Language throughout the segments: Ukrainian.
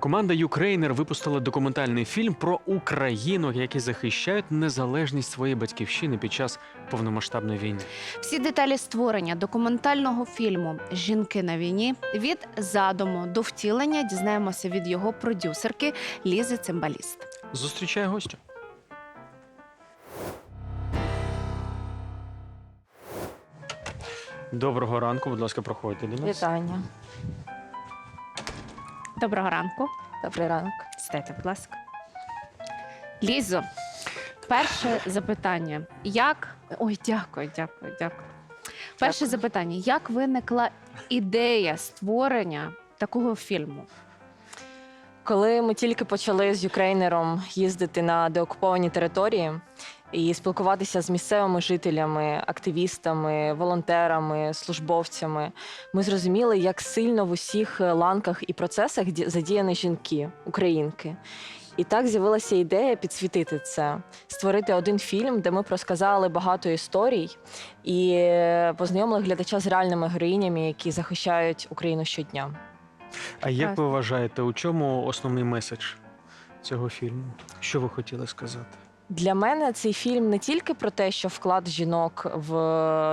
Команда Юкрейнер випустила документальний фільм про українок, які захищають незалежність своєї батьківщини під час повномасштабної війни. Всі деталі створення документального фільму Жінки на війні від задуму до втілення дізнаємося від його продюсерки Лізи Цимбаліст. Зустрічає гостя. Доброго ранку, будь ласка, проходьте до нас. Вітання. Доброго ранку. Добрий ранок. Сідайте, будь ласка. Лізо, перше запитання. Як. Ой, дякую, дякую, дякую. Перше Дякую. запитання: як виникла ідея створення такого фільму? Коли ми тільки почали з Юкрейнером їздити на деокуповані території і спілкуватися з місцевими жителями, активістами, волонтерами, службовцями, ми зрозуміли, як сильно в усіх ланках і процесах задіяні жінки, українки. І так з'явилася ідея підсвітити це, створити один фільм, де ми розказали багато історій і е, познайомили глядача з реальними героїнями, які захищають Україну щодня. А як ви вважаєте, у чому основний меседж цього фільму? Що ви хотіли сказати? Для мене цей фільм не тільки про те, що вклад жінок в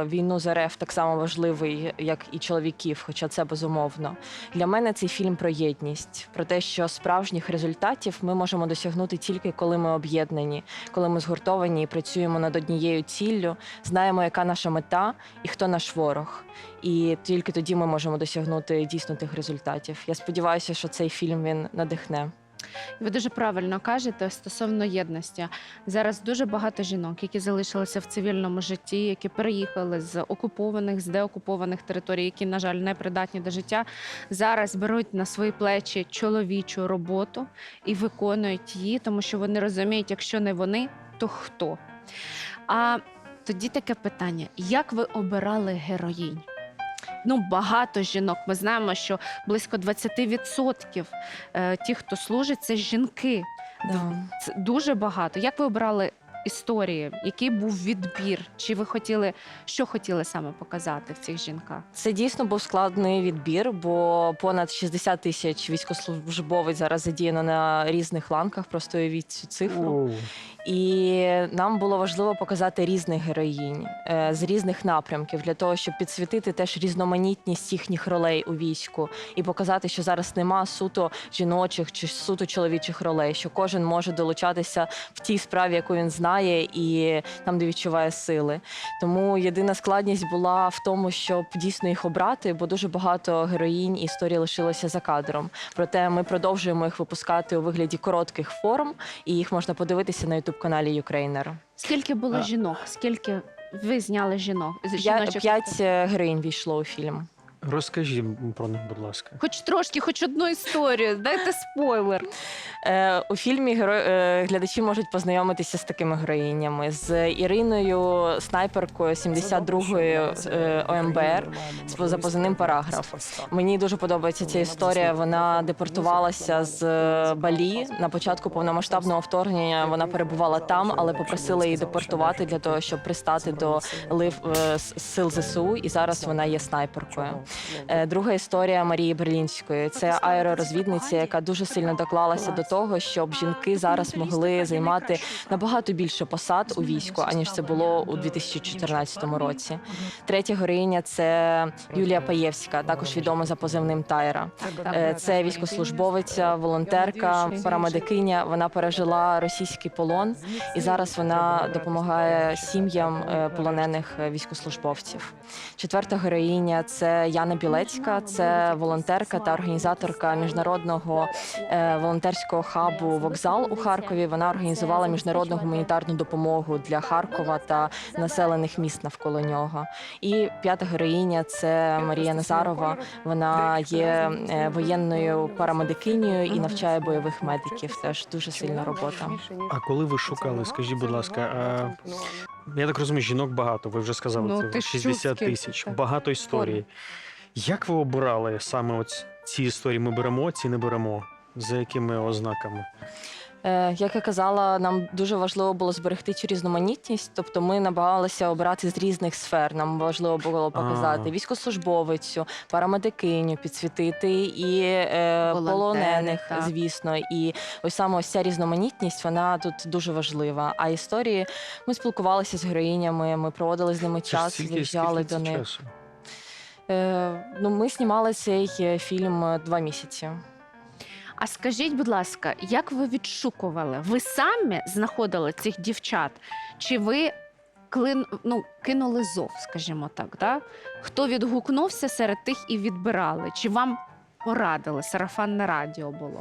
війну з РФ так само важливий, як і чоловіків, хоча це безумовно. Для мене цей фільм про єдність, про те, що справжніх результатів ми можемо досягнути тільки коли ми об'єднані, коли ми згуртовані і працюємо над однією ціллю, знаємо, яка наша мета і хто наш ворог. І тільки тоді ми можемо досягнути дійсно тих результатів. Я сподіваюся, що цей фільм він надихне. І Ви дуже правильно кажете стосовно єдності. Зараз дуже багато жінок, які залишилися в цивільному житті, які переїхали з окупованих, з деокупованих територій, які, на жаль, не придатні до життя, зараз беруть на свої плечі чоловічу роботу і виконують її, тому що вони розуміють, якщо не вони, то хто? А тоді таке питання: як ви обирали героїнь? Ну, багато жінок. Ми знаємо, що близько 20% е, ті, хто служить, це жінки. Да. Це дуже багато. Як ви обрали історії? Який був відбір? Чи ви хотіли, що хотіли саме показати в цих жінках? Це дійсно був складний відбір, бо понад 60 тисяч військовослужбовець зараз задіяно на різних ланках. Просто уявіть цю цифру. Оу. І нам було важливо показати різних героїнь е, з різних напрямків для того, щоб підсвітити теж різноманітність їхніх ролей у війську і показати, що зараз нема суто жіночих чи суто чоловічих ролей, що кожен може долучатися в тій справі, яку він знає, і там, де відчуває сили. Тому єдина складність була в тому, щоб дійсно їх обрати, бо дуже багато героїнь і історій лишилося за кадром. Проте ми продовжуємо їх випускати у вигляді коротких форм, і їх можна подивитися на ютуб каналі Юкрейнер. Скільки було А- жінок? Скільки ви зняли жінок? з п'ять е, героїнь війшло у фільм. Розкажіть про них, будь ласка. Хоч трошки, хоч одну історію. Дайте спойлер. Е, у фільмі геро... е, глядачі можуть познайомитися з такими героїнями: з Іриною, снайперкою 72-ї е, ОМБР з- за позивним параграф. Мені дуже подобається ця історія. Вона депортувалася з е, Балі на початку повномасштабного вторгнення. Вона перебувала там, але попросили її депортувати для того, щоб пристати до лив е, сил ЗСУ. І зараз вона є снайперкою. Е, Друга історія Марії Берлінської це аеророзвідниця, яка дуже сильно доклалася до того, щоб жінки зараз могли займати набагато більше посад у війську, аніж це було у 2014 році. Третя героїня це Юлія Паєвська, також відома за позивним Тайра. Е, Це військовослужбовиця, волонтерка, парамедикиня. Вона пережила російський полон, і зараз вона допомагає сім'ям е, полонених військовослужбовців. Четверта героїня це Яна Білецька, це волонтерка та організаторка міжнародного е, волонтерського хабу Вокзал у Харкові. Вона організувала міжнародну гуманітарну допомогу для Харкова та населених міст навколо нього. І п'ята героїня це Марія Назарова. Вона є е, воєнною парамедикинею і навчає бойових медиків. Теж дуже сильна робота. А коли ви шукали, скажіть, будь ласка, а, я так розумію, жінок багато, ви вже сказали, Ну, це 60 тисяч, багато історій. Як ви обирали саме от ці історії? Ми беремо, ці не беремо? За якими ознаками? Е, Як я казала, нам дуже важливо було зберегти цю різноманітність. Тобто ми намагалися обирати з різних сфер. Нам важливо було показати А. військовослужбовицю, парамедикиню, підсвітити і е, полонених, так. звісно. І ось саме ось ця різноманітність, вона тут дуже важлива. А історії ми спілкувалися з героїнями, ми проводили з ними Це час, стільки- виїжджали скільки до них. часу? Е, ну, ми знімали цей е, фільм е, два місяці. А скажіть, будь ласка, як ви відшукували? Ви самі знаходили цих дівчат? Чи ви клин, ну, кинули зов, скажімо так? Да? Хто відгукнувся серед тих і відбирали? Чи вам порадили? Сарафанне радіо було?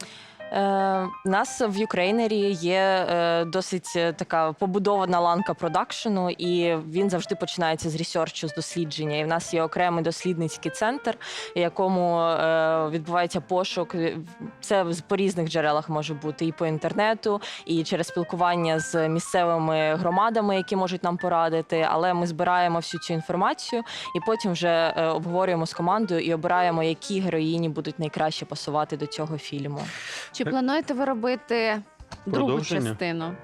Е, у нас в Юкрейнері є е, досить е, така побудована ланка продакшену, і він завжди починається з ресерчу, з дослідження. І в нас є окремий дослідницький центр, в якому е, відбувається пошук. Це по різних джерелах може бути і по інтернету, і через спілкування з місцевими громадами, які можуть нам порадити. Але ми збираємо всю цю інформацію і потім вже е, обговорюємо з командою і обираємо, які героїні будуть найкраще пасувати до цього фільму. Чи плануєте ви робити другу Продовження? частину?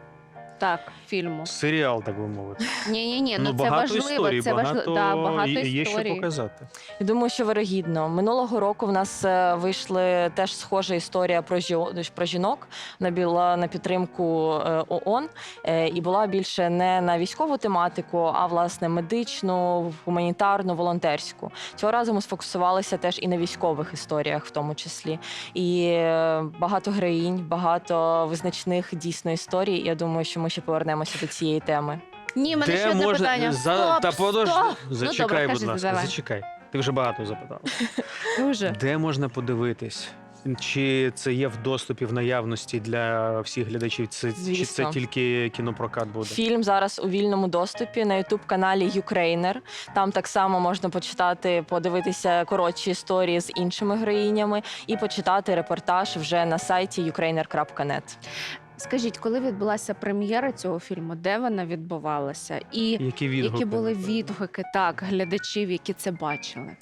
Так, фільму. Серіал, так би мовити. Ні, ні, ні, ну, це багато важливо. історій, це багато, важливо. Да, багато є, є що історій. показати. Я думаю, що вирогідно. Минулого року в нас е, вийшли теж схожа історія про жі- про жінок. Вона була на підтримку е, ООН е, і була більше не на військову тематику, а власне медичну, гуманітарну, волонтерську. Цього разу ми сфокусувалися теж і на військових історіях, в тому числі. І е, багато героїнь, багато визначних дійсно історій. Я думаю, що ми ще повернемося до цієї теми. Ні, мене ще одне питання. За... Стоп, Та подож... стоп! Зачекай, ну, добре, будь кажіть, ласка, давай. зачекай. Ти вже багато запитав. Дуже. Де можна подивитись? Чи це є в доступі в наявності для всіх глядачів? Це, чи це Звісно. тільки кінопрокат буде? Фільм зараз у вільному доступі на ютуб каналі Юкрейнер. Там так само можна почитати, подивитися коротші історії з іншими героїнями і почитати репортаж вже на сайті ukrainer.net. Скажіть, коли відбулася прем'єра цього фільму, де вона відбувалася? І Які відгуки? які були відгуки так глядачів, які це бачили?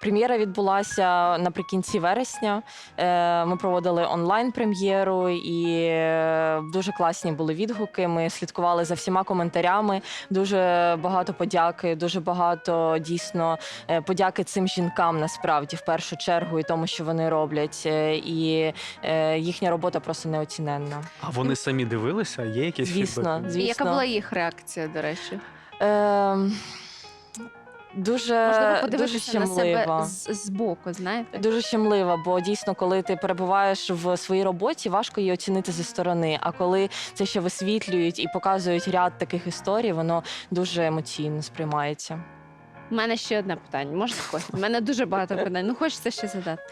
Прем'єра відбулася наприкінці вересня. Е, Ми проводили онлайн-прем'єру, і е, дуже класні були відгуки. Ми слідкували за всіма коментарями. Дуже багато подяки, дуже багато дійсно е, подяки цим жінкам насправді в першу чергу і тому, що вони роблять. І їхня робота просто неоціненна. А вони самі дивилися? Є якісь Звісно, фідбеки? звісно. Яка була їх реакція, до речі? Е, Дуже, Можливо, дуже подивитися на себе щемлива. з, з боку, знаєте? Дуже щемлива, бо дійсно, коли ти перебуваєш в своїй роботі, важко її оцінити зі сторони. А коли це ще висвітлюють і показують ряд таких історій, воно дуже емоційно сприймається. У мене ще одне питання. Можна Костя? У мене дуже багато питань. Ну хочеться ще задати.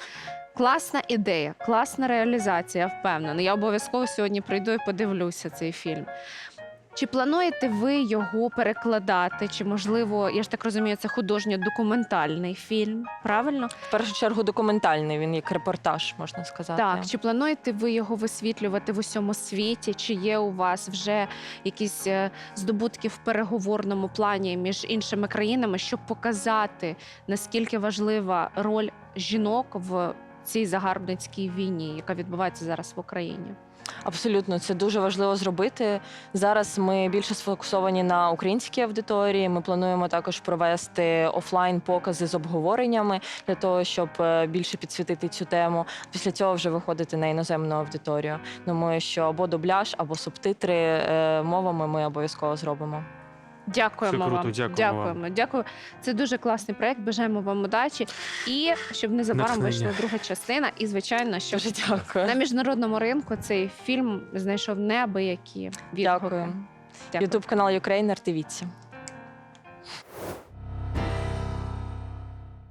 Класна ідея, класна реалізація, я впевнена. Я обов'язково сьогодні прийду і подивлюся цей фільм. Чи плануєте ви його перекладати? Чи можливо, я ж так розумію, це художньо-документальний фільм? Правильно? В першу чергу документальний він як репортаж, можна сказати. Так, чи плануєте ви його висвітлювати в усьому світі? Чи є у вас вже якісь е, здобутки в переговорному плані між іншими країнами, щоб показати наскільки важлива роль жінок в цій загарбницькій війні, яка відбувається зараз в Україні? Абсолютно, це дуже важливо зробити. Зараз ми більше сфокусовані на українській аудиторії. Ми плануємо також провести офлайн покази з обговореннями для того, щоб е, більше підсвітити цю тему. Після цього вже виходити на іноземну аудиторію. Думаю, що або дубляж, або субтитри е, мовами ми обов'язково зробимо. Дякуємо круто, вам. дякуємо дякуємо. Дякую. Це дуже класний проект. Бажаємо вам удачі. І щоб незабаром вийшла друга частина. І звичайно, щоб дякую. на міжнародному ринку цей фільм знайшов неабиякі відгуки. Дякую. Дякую. Ютуб канал Юкрейнер. Дивіться.